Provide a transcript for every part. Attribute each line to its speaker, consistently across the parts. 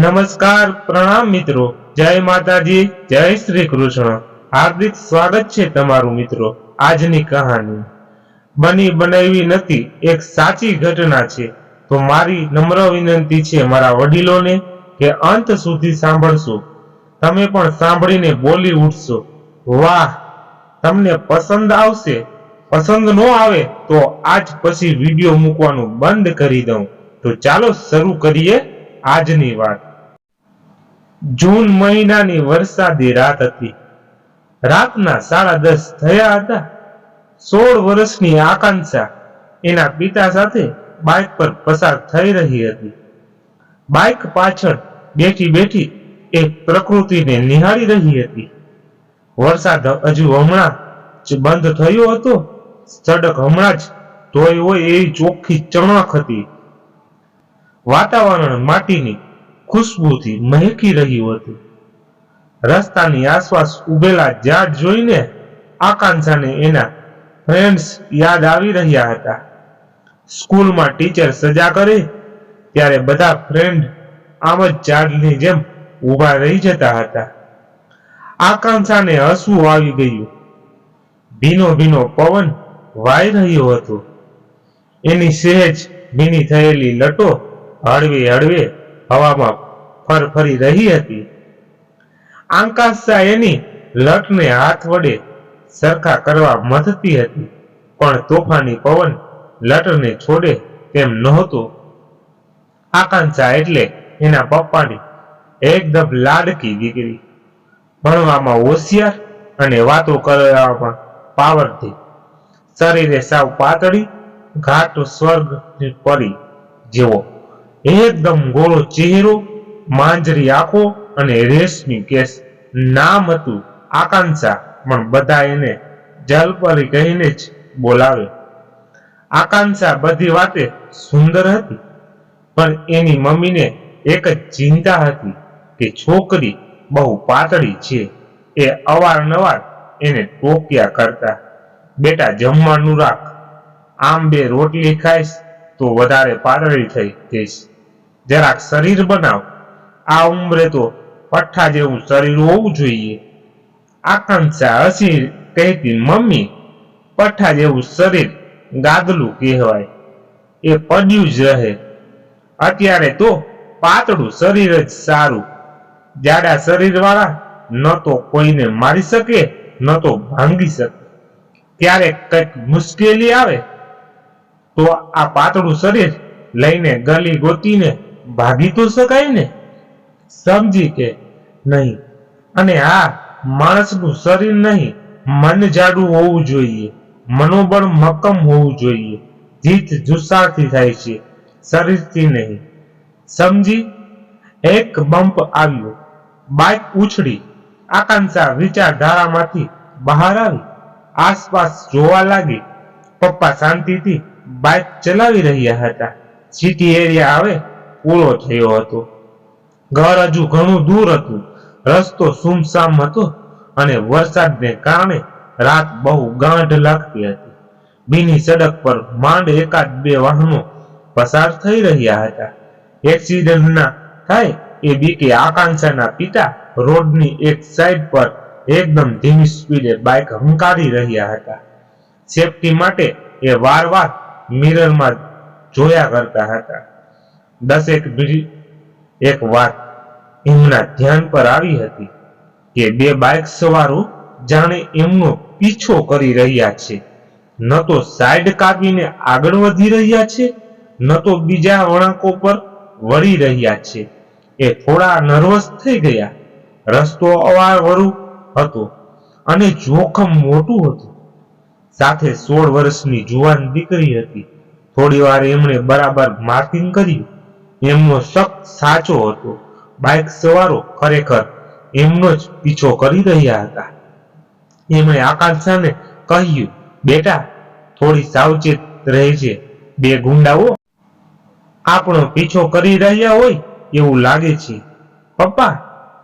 Speaker 1: નમસ્કાર પ્રણામ મિત્રો. જય માતાજી, જય શ્રી કૃષ્ણ. હાર્દિક સ્વાગત છે તમારું મિત્રો આજની કહાની. બની બનાવી નથી એક સાચી ઘટના છે. તો મારી નમ્ર વિનંતી છે મારા વડીલોને કે અંત સુધી સાંભળશો. તમે પણ સાંભળીને બોલી ઉઠશો. વાહ, તમને પસંદ આવશે. પસંદ ન આવે તો આજ પછી વીડિયો મૂકવાનું બંધ કરી દઉં. તો ચાલો શરૂ કરીએ. આજની વાત. જૂન મહિનાની વરસાદી રાત હતી. રાતના સાડા દસ થયા હતા. સોળ વર્ષની આકાંક્ષા એના પિતા સાથે બાઇક પર પસાર થઈ રહી હતી. બાઇક પાછળ બેઠી બેઠી એ પ્રકૃતિને નિહાળી રહી હતી. વરસાદ હજુ હમણાં જ બંધ થયો હતો. સડક હમણાં જ ધોઈ હોય એવી ચોખ્ખી ચણક હતી. વાતાવરણ માટીની ખુશ્બુથી મહેકી રહ્યું હતું. રસ્તાની આસપાસ ઉભેલા ઝાડ જોઈને આકાંક્ષાને એના ફ્રેન્ડ્સ યાદ આવી રહ્યા હતા. સ્કૂલમાં ટીચર સજા કરે ત્યારે બધા ફ્રેન્ડ આમ જ ઝાડની જેમ ઊભા રહી જતા હતા. આકાંક્ષાને હસવું આવી ગયું. ભીનો ભીનો પવન વાઈ રહ્યો હતો. એની સહેજ ભીની થયેલી લટો હળવે હળવે હવામાં ફરફરી રહી હતી. આંકાશા એની લટને હાથ વડે સરખા કરવા મથતી હતી, પણ તોફાની પવન લટને છોડે તેમ નહોતો. આકાંક્ષા એટલે એના પપ્પાની એકદમ લાડકી દીકરી. ભણવામાં હોશિયાર અને વાતો કરવામાં પાવરથી. શરીરે સાવ પાતળી, ઘાટ સ્વર્ગ પરી જેવો. એકદમ ગોળો ચહેરો, માંજરી આંખો અને રેશમી કેસ. નામ હતું આકાંક્ષા, પણ બધા એને જલપરી કહીને જ બોલાવે. આકાંક્ષા બધી વાતે સુંદર હતી, પણ એની મમ્મીને એક જ ચિંતા હતી કે છોકરી બહુ પાતળી છે. એ અવારનવાર એને ટોક્યા કરતા, બેટા, જમવાનું રાખ. આમ બે રોટલી ખાઈશ તો વધારે પાતળી થઈ જઈશ. જરાક શરીર બનાવ. આ ઉંમરે તો પઠ્ઠા જેવું શરીર હોવું જોઈએ. આકાંક્ષા હસી કહેતી મમ્મી પઠ્ઠા જેવું શરીર ગાદલું કહેવાય. એ પડ્યું જ રહે. અત્યારે તો પાતળું શરીર જ સારું. જાડા શરીર વાળા ન તો કોઈને મારી શકે, ન તો ભાંગી શકે. ક્યારેક કંઈક મુશ્કેલી આવે, તો આ પાતળું શરીર લઈને ગલી ગોતીને ભાગી તો શકાય ને? સમજી કે નહીં. અને આ માણસનું શરીર નહીં, મન જાડું હોવું જોઈએ, મનોબળ મક્કમ હોવું જોઈએ, જીત જુસ્સાથી થાય છે, શરીરથી નહીં. સમજી? એક બમ્પ આવ્યો, બાઇક ઉછળી, આકાંક્ષા વિચારધારામાંથી બહાર આવી, આસપાસ જોવા લાગી, પપ્પા શાંતિથી બાઇક ચલાવી રહ્યા હતા. સિટી એરિયા હવે પૂરો થયો હતો. ઘર હજુ ઘણું દૂર હતું. રસ્તો સુમસામ હતો અને વરસાદને કારણે રાત બહુ ગાંઠ લાગતી હતી. બીની સડક પર માંડ એકાદ બે વાહનો પસાર થઈ રહ્યા હતા. એક્સિડન્ટ ના થાય એ બીકે આકાંક્ષાના પિતા રોડની એક સાઈડ પર એકદમ ધીમી સ્પીડે બાઇક હંકારી રહ્યા હતા. સેફટી માટે એ વારવાર મિરરમાં જોયા કરતા હતા. દસેક બીજી એક વાત એમના ધ્યાન પર આવી હતી કે બે બાઇક સવારો જાણે એમનો પીછો કરી રહ્યા છે. ન તો સાઈડ કાપીને આગળ વધી રહ્યા છે, ન તો બીજા વળાંકો પર વળી રહ્યા છે. એ થોડા નર્વસ થઈ ગયા. રસ્તો અવારવરું હતો અને જોખમ મોટું હતું. સાથે સોળ વર્ષની જુવાન દીકરી હતી. થોડી વાર એમણે બરાબર માર્કિંગ કર્યું. એમનો શક સાચો હતો. બાઇક સવારો ખરેખર એમનો જ પીછો કરી રહ્યા હતા. એમણે આકાંક્ષાને કહ્યું, બેટા, થોડી સાવચેત રહેજે, બે ગુંડાઓ. આપણો પીછો કરી રહ્યા હોય એવું લાગે છે. પપ્પા,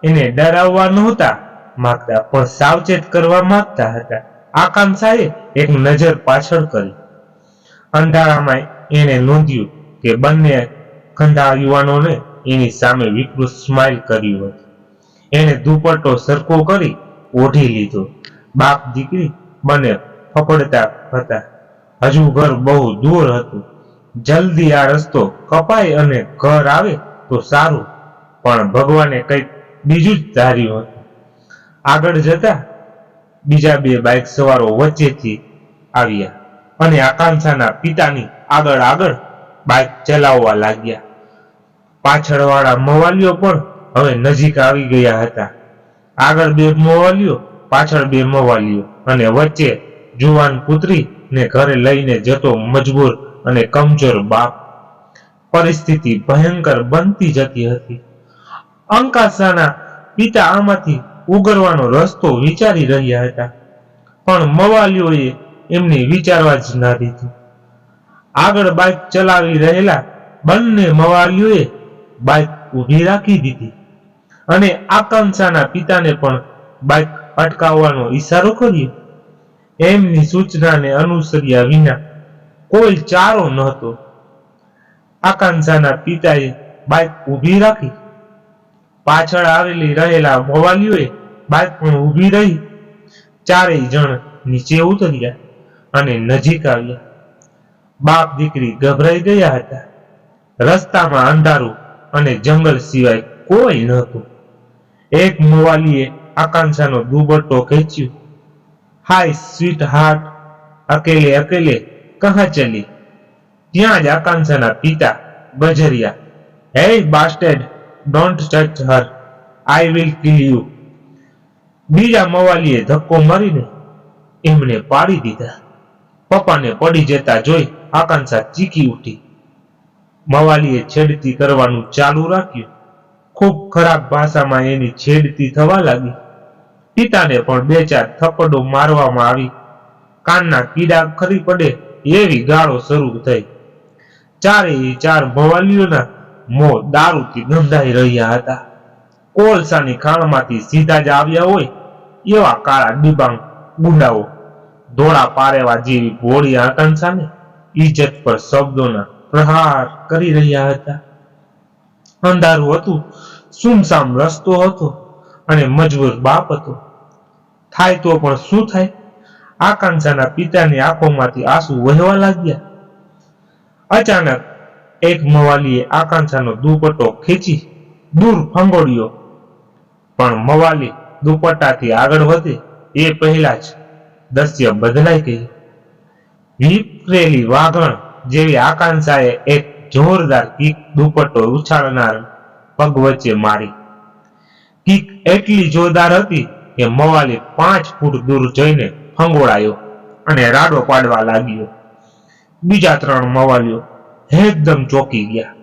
Speaker 1: એને ડરાવવા નહોતા માંગતા, પણ સાવચેત કરવા માંગતા હતા. આકાંક્ષાએ એક નજર પાછળ કરી. અંધારામાં એને નોંધ્યું કે બંને કંધા યુવાનોને એની સામે વિકૃત સ્માઇલ કર્યું હતું એણે દુપટ્ટો સરખો કરી ઓઢી લીધો. બાપ દીકરી બને ફફડતા હતા. હજુ ઘર બહુ દૂર હતું. જલ્દી આ રસ્તો કપાય અને ઘર આવે તો સારું. પણ ભગવાને કંઈક બીજું જ ધાર્યું હતું. આગળ જતા બીજા બે બાઇક સવારો વચ્ચેથી આવ્યા અને આકાંક્ષાના પિતાની આગળ આગળ બાઇક ચલાવવા લાગ્યા. પાછળવાળા મવાલીઓ પણ હવે નજીક આવી ગયા હતા. આગળ બે મવાલીઓ, પાછળ બે મવાલીઓ અને વચ્ચે જુવાન પુત્રી ને ઘરે લઈને જતો મજબૂર અને કમજોર બાપ. પરિસ્થિતિ ભયંકર બનતી જતી હતી. અંકાશાના પિતા આમાંથી ઉગરવાનો રસ્તો વિચારી રહ્યા હતા. પણ મવાલીઓએ એમને વિચારવા જ ના દીધું. આગળ બાઇક ચલાવી રહેલા બંને મવાલીઓએ બાઇક ઊભી રાખી દીધી. અને આકાંક્ષાના પિતાને પણ બાઇક અટકાવવાનો ઈશારો કર્યો. એમની સૂચનાને અનુસર્યા વિના કોઈ ચારો નહોતો. આકાંક્ષાના પિતાએ બાઇક ઊભી રાખી. પાછળ આવેલી રહેલા મવાલીઓએ બાઇક પણ ઊભી રહી. ચારેય જણ નીચે ઉતર્યા અને નજીક આવ્યા. બાપ દીકરી ગભરાઈ ગયા હતા. રસ્તામાં અંધારું અને જંગલ સિવાય કોઈ નહોતું. એક મોવાલીએ આકાંક્ષાનો દુબટ્ટો ખેંચ્યો. હાય સ્વીટ હાર્ટ અકેલે અકેલે, કહા ચલી? ત્યાં જ આકાંક્ષાના પિતા બજરિયા. Hey, bastard, don't touch her. I will kill you. બીજા મવાલીએ ધક્કો મારીને એમને પાડી દીધા. પપ્પાને પડી જતા જોઈ આકાંક્ષા ચીકી ઉઠી. મવાલીએ છેડતી કરવાનું ચાલુ રાખ્યું. ખૂબ ખરાબ ભાષામાં એની છેડતી થવા લાગી. પિતાને પણ બે ચાર થપ્પડો મારવામાં આવી. કાનના કીડા ખરી પડે એવી ગાળો શરૂ થઈ. ચારે ચાર મવાલીઓના મો દારૂથી ગંધાઈ રહ્યા હતા. કોલસાની ખાણમાંથી સીધા જ આવ્યા હોય એવા કાળા ડિબાંગ ગુંડાઓ ધોળા પારેવા જેવી ભોળી આકાંક્ષાને ઇજ્જત પર શબ્દોના પ્રહાર કરી રહ્યા હતા. અંધારું હતું, સુમસામ રસ્તો હતો અને મજબૂર બાપ હતો. થાય તો પણ શું થાય? આકાંક્ષાના પિતાની આંખોમાંથી આંસુ વહેવા લાગ્યા. અચાનક એક મવાલીએ આકાંક્ષાનો દુપટ્ટો ખેંચી, દૂર ફંગોળ્યો. પણ મવાલી દુપટ્ટાથી આગળ વધે એ પહેલા જ દ્રશ્ય બદલાઈ ગઈ વિપરેલી વાઘણ જેવી આકાંક્ષાએ એક જોરદાર કિક દુપટ્ટો ઉછાળનાર પગ વચ્ચે મારી. કિક એટલી જોરદાર હતી કે મવાલી પાંચ ફૂટ દૂર જઈને ફંગોળાયો અને રાડો પાડવા લાગ્યો. બીજા ત્રણ મવાલીઓ એકદમ ચોકી ગયા.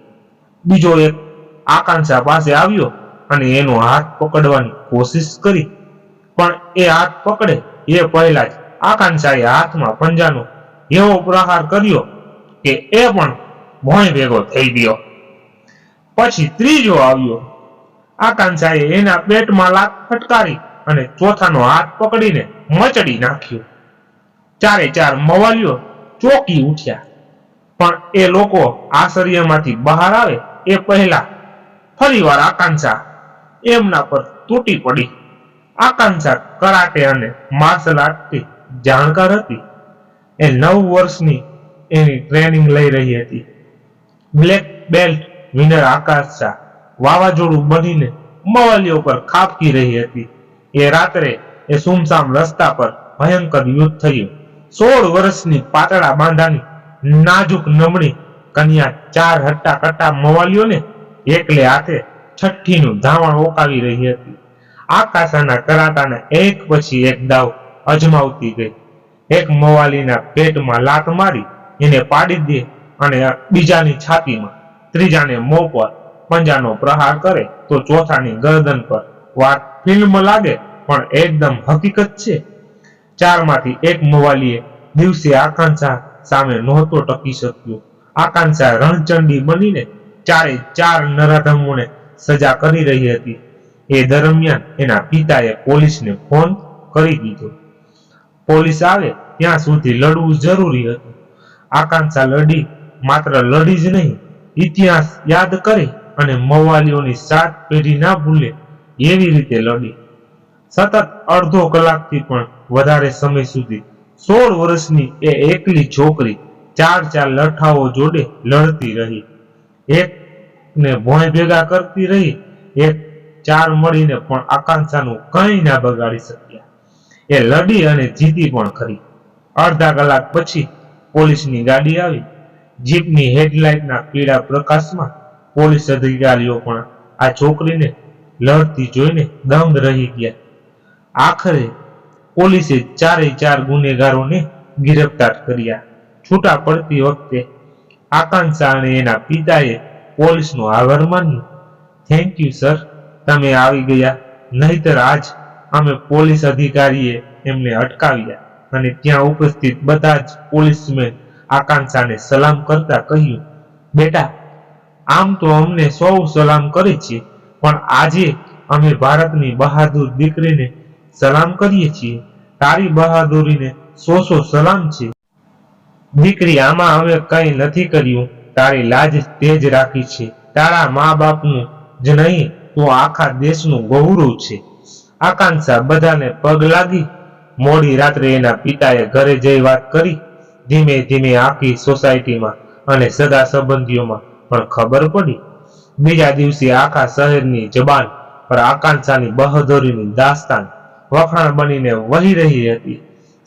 Speaker 1: બીજો એક આકાંક્ષા પાસે આવ્યો અને એનો હાથ પકડવાની કોશિશ કરી. પણ એ હાથ પકડે એ પહેલા જ આકાંક્ષાએ હાથમાં પંજાનો એવો પ્રહાર કર્યો કે એ પણ ભોંય ભેગો થઈ ગયો. પછી ત્રીજો આવ્યો. આકાંક્ષાએ એના પેટમાં લાત ફટકારી અને ચોથાનો હાથ પકડીને મચડી નાખ્યો. ચારે ચાર મવાલીઓ ચોકી ઉઠ્યા. પણ એ લોકો આશ્ચર્યમાંથી બહાર આવે એ પહેલા ફરીવાર આકાંક્ષા એમના પર તૂટી પડી. આકાંક્ષા કરાટે અને માર્શલ આર્ટથી જાણકાર હતી. એ નવ વર્ષની એની ટ્રેનિંગ લઈ રહી હતી. બ્લેક બેલ્ટ વિનર આકાંક્ષા વાવાઝોડું બનીને મવાલીઓ પર ખાબકી રહી હતી. એ રાત્રે એ સુમસામ રસ્તા પર ભયંકર યુદ્ધ થયું. સોળ વર્ષની પાતળા બાંધાની નાજુક નમણી કન્યા ચાર હટ્ટા કટ્ટા મવાલીઓને એકલે હાથે છઠ્ઠીનું ધાવણ ઓકાવી રહી હતી. આકાશાના કરાટાને એક પછી એક દાવ અજમાવતી ગઈ. એક મવાલીના પેટમાં લાત મારી એને પાડી દે અને બીજાની છાતીમાં ત્રીજાને મોં પર, પંજાનો પ્રહાર કરે તો ચોથાની ગરદન પર વાત ફિલ્મ લાગે, પણ એકદમ હકીકત છે. ચારમાંથી એક મવાલીએ દિવસે આકાંક્ષા સામે નહોતો ટકી શક્યો. આકાંક્ષા રણચંડી બનીને ચારે ચાર નરાધમોને સજા કરી રહી હતી. એ દરમિયાન એના પિતાએ પોલીસને ફોન કરી દીધો. પોલીસ આવે ત્યાં સુધી લડવું જરૂરી હતું. આકાંક્ષા લડી, માત્ર લડી જ નહીં, ઇતિહાસ યાદ કરે અને મવાલીઓની સાત પેઢી ના ભૂલે એવી રીતે લડી. સતત અડધો કલાકથી પણ વધારે સમય સુધી સોળ વર્ષની એ એકલી છોકરી ચાર ચાર લઠાઓ જોડે લડતી રહી. એક ને ભોંય ભેગા કરતી રહી, એક ચાર મળીને પણ આકાંક્ષાનું કંઈ ના બગાડી શક્યા. એ લડી અને જીતી પણ ખરી. અડધા કલાક પછી પોલીસની ગાડી આવી. જીપની હેડલાઇટના પીળા પ્રકાશમાં પોલીસ અધિકારીઓ પણ આ છોકરીને લડતી જોઈને દંગ રહી ગયા. આખરે પોલીસે ચારે ચાર ગુનેગારોને ગિરફતાર કર્યા. છૂટા પડતી વખતે આકાંક્ષા અને એના પિતાએ પોલીસનો આભાર માન્યો. થેન્ક યુ સર તમે આવી ગયા. નહીતર આજ અમે પોલીસ અધિકારીએ એમને અટકાવ્યા. અને ત્યાં ઉપસ્થિત બધા જ પોલીસમેન આકાંક્ષાને સલામ કરતા કહ્યું, બેટા, આમ તો અમને સૌ સલામ કરે છે, પણ આજે અમે ભારતની બહાદુર દીકરીને સલામ કરીએ છીએ. તારી બહાદુરીને સો સો સલામ છે. દીકરી આમાં હવે કંઈ નથી કર્યું. તારી લાજ તેજ રાખી છે. તારા મા બાપનું જ નહીં, તો આખા દેશનું ગૌરવ છે. આકાંક્ષા બધાને પગ લાગી મોડી રાત્રે એના પિતાએ ઘરે જઈ વાત કરી. ધીમે ધીમે આખી સોસાયટીમાં અને સગા સંબંધીઓમાં પણ ખબર પડી. બીજા દિવસે આખા શહેરની જબાન પર આકાંક્ષાની બહાદુરીની દાસ્તાન વખાણ બનીને વહી રહી હતી.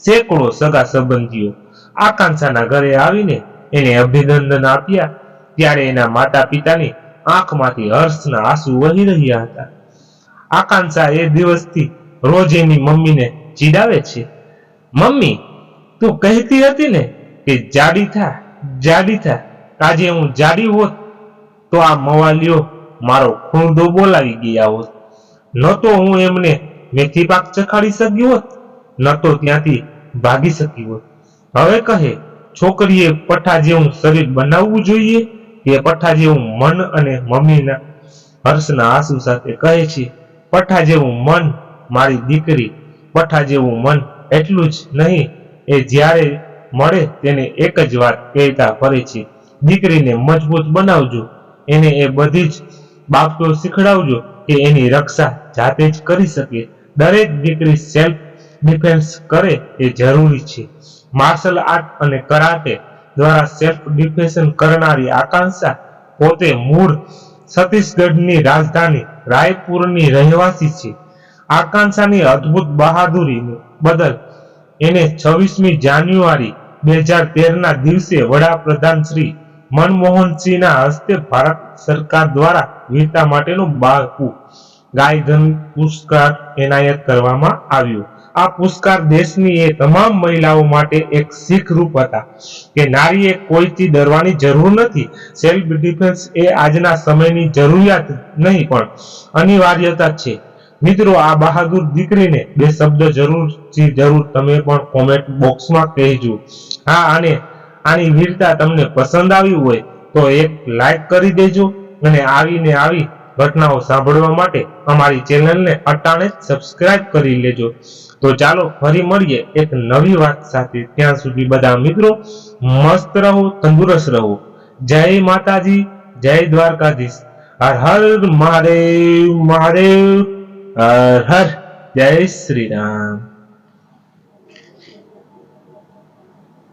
Speaker 1: સેંકડો સગા સંબંધીઓ આકાંક્ષાના ઘરે આવીને એને અભિનંદન આપ્યા. ત્યારે એના માતા પિતાની આંખમાંથી હર્ષના આંસુ વહી રહ્યા હતા. આકાંક્ષા એ દિવસથી રોજ એની મમ્મીને ચીડાવે છે. મમ્મી, તું કહેતી હતી ને કે જાડી થા જાડી થા. આજે હું જાડી હોત તો આ મવાલીઓ મારો ખૂંદો બોલાવી ગયા હોત. ન તો હું એમને મેથી પાક ચખાડી શક્યો હોત, ન તો ત્યાંથી ભાગી શકી હોત. હવે કહે, છોકરીએ પઠા જેવું શરીર બનાવવું જોઈએ કે પઠા જેવું મન અને મમ્મીના હર્ષના આંસુ સાથે કહે છે, પઠા જેવું મન મારી દીકરી પઠ્ઠા જેવું મન એટલું જ નહીં, એ જ્યારે મળે તેને એક જ વાત કહેતા ફરે છે, દીકરીને મજબૂત બનાવજો, એને એ બધી જ બાબતો શીખડાવજો કે એની રક્ષા જાતે જ કરી શકે. દરેક દીકરી સેલ્ફ ડિફેન્સ કરે એ જરૂરી છે. માર્શલ આર્ટ અને કરાટે દ્વારા સેલ્ફ ડિફેન્સ કરનારી આકાંક્ષા પોતે મૂળ છત્તીસગઢની રાજધાની રાયપુરની રહેવાસી છે. આકાંક્ષાની અદ્ભુત બહાદુરી બદલ એને છવ્વીસમી જાન્યુઆરી બે હજાર તેરના દિવસે વડાપ્રધાન શ્રી મનમોહનસિંહના હસ્તે ભારત સરકાર દ્વારા વીરતા માટેનું બાળકુ ગાયધન પુરસ્કાર એનાયત કરવામાં આવ્યો. આ પુરસ્કાર દેશની એ તમામ મહિલાઓ માટે એક શીખ રૂપ હતા કે નારીએ કોઈથી ડરવાની જરૂર નથી. સેલ્ફ ડિફેન્સ એ આજના સમયની જરૂરિયાત નહીં પણ અનિવાર્યતા છે. મિત્રો, આ બહાદુર દીકરીને બે શબ્દ જરૂરથી જરૂર તમે પણ કોમેન્ટ બોક્સમાં કહેજો. હા, અને આની વીરતા તમને પસંદ આવી હોય તો એક લાઈક કરી દેજો અને આવીને આવી ઘટનાઓ સાંભળવા માટે અમારી ચેનલને અટાણે સબસ્ક્રાઇબ કરી લેજો. તો ચાલો ફરી મળીએ એક નવી વાત સાથે. ત્યાં સુધી બધા મિત્રો મસ્ત રહો, તંદુરસ્ત રહો. જય માતાજી, જય દ્વારકાધીશ. હર હર મહાદેવ મહાદેવ. હર જય શ્રી રામ